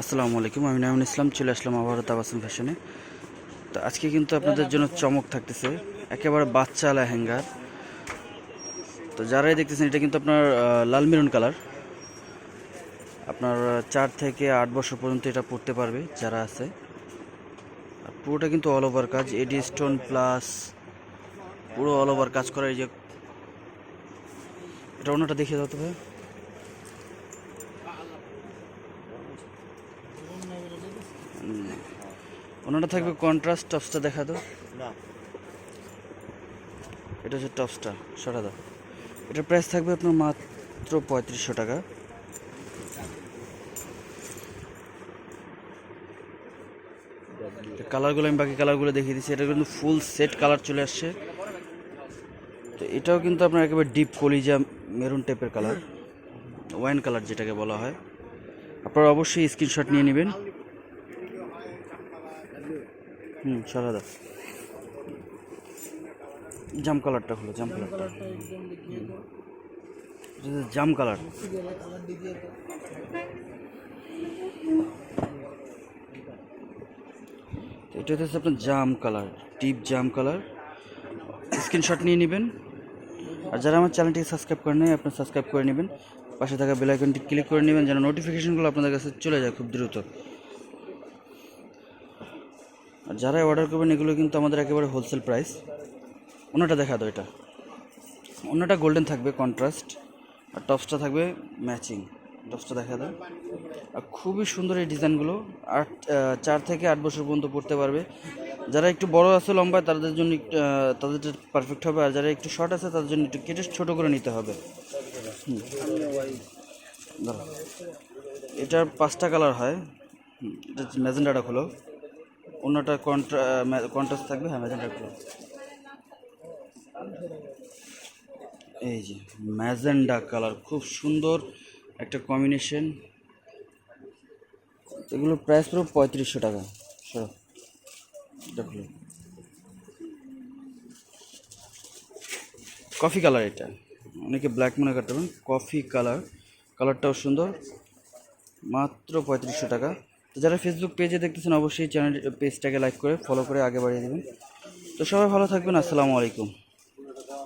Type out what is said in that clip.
আসসালামু আলাইকুম, আমি নামিন ইসলাম, চলে আসলাম আবারও তাবাসুম ফ্যাশনে। তো আজকে কিন্তু আপনাদের জন্য চমক থাকতেছে, একেবারে বাচ্চা লেহেঙ্গার। তো যারাই দেখতেছেন, এটা কিন্তু আপনার লাল মেরুন কালার। আপনার চার থেকে আট বছর পর্যন্ত এটা পড়তে পারবে, যারা আছে। আর পুরোটা কিন্তু অল ওভার কাজ, এডি স্টোন প্লাস পুরো অল ওভার কাজ করা, এই যে এটা অন্যটা দেখিয়ে দাও তো ভাই। ওনাটা থাকবে কন্ট্রাস্ট টপসটা দেখা দাও। এটা হচ্ছে টপসটা সরা দাও। এটার প্রাইস থাকবে আপনার মাত্র পঁয়ত্রিশশো টাকা। কালারগুলো আমি বাকি কালারগুলো দেখিয়ে দিচ্ছি। এটা কিন্তু ফুল সেট কালার চলে আসছে। তো এটাও কিন্তু আপনার একেবারে ডিপ কলিজা মেরুন টাইপের কালার ওয়াইন কালার যেটাকে বলা হয়। আপনারা অবশ্যই স্ক্রিনশট নিয়ে নেবেন। হুম সারা দাও জাম কালারটা হলো জাম কালারটা। জাম কালার। এটা হচ্ছে আপনার জাম কালার ডিপ জাম কালার। স্ক্রিনশট নিয়ে নেবেন। আর যারা আমার চ্যানেলটিকে সাবস্ক্রাইব করে নেয় আপনি সাবস্ক্রাইব করে নেবেন। পাশে থাকা বেল আইকনটি ক্লিক করে নেবেন যেন নোটিফিকেশনগুলো আপনাদের কাছে চলে যায় খুব দ্রুত। আর যারা অর্ডার করবেন, এগুলো কিন্তু আমাদের একেবারে হোলসেল প্রাইস অন্যটা দেখা দাও এটা। অন্যটা গোল্ডেন থাকবে কন্ট্রাস্ট আর টপসটা থাকবে ম্যাচিং টপসটা দেখা দাও। আর খুবই সুন্দর এই ডিজাইনগুলো। আট চার থেকে আট বছর পর্যন্ত পড়তে পারবে। যারা একটু বড় আছে, লম্বা, তাদের জন্য তাদের পারফেক্ট হবে। আর যারা একটু শর্ট আছে, তাদের জন্য একটু কেটে ছোটো করে নিতে হবে। এটার পাঁচটা কালার হয়। এটা ম্যাজেন্ডাটা খোলো। অন্যটা কন্ট্রা কন্ট্রাস্ট থাকবে হ্যাঁ ম্যাজেন্ডা খোলো এই যে ম্যাজেন্ডা কালার খুব সুন্দর একটা কম্বিনেশন এগুলো প্রাইস পুরো পঁয়ত্রিশশো টাকা। সরো দেখো কফি কালার এটা। অনেকে ব্ল্যাক মনে করতে পারেন। কফি কালার কালারটাও সুন্দর। মাত্র পঁয়ত্রিশশো টাকা। তো যারা ফেসবুক পেজে দেখতেছেন, অবশ্যই চ্যানেল পেজটাকে লাইক করে ফলো করে আগে বাড়িয়ে দেবেন। তো সবাই ভালো থাকবেন, আসসালামু আলাইকুম।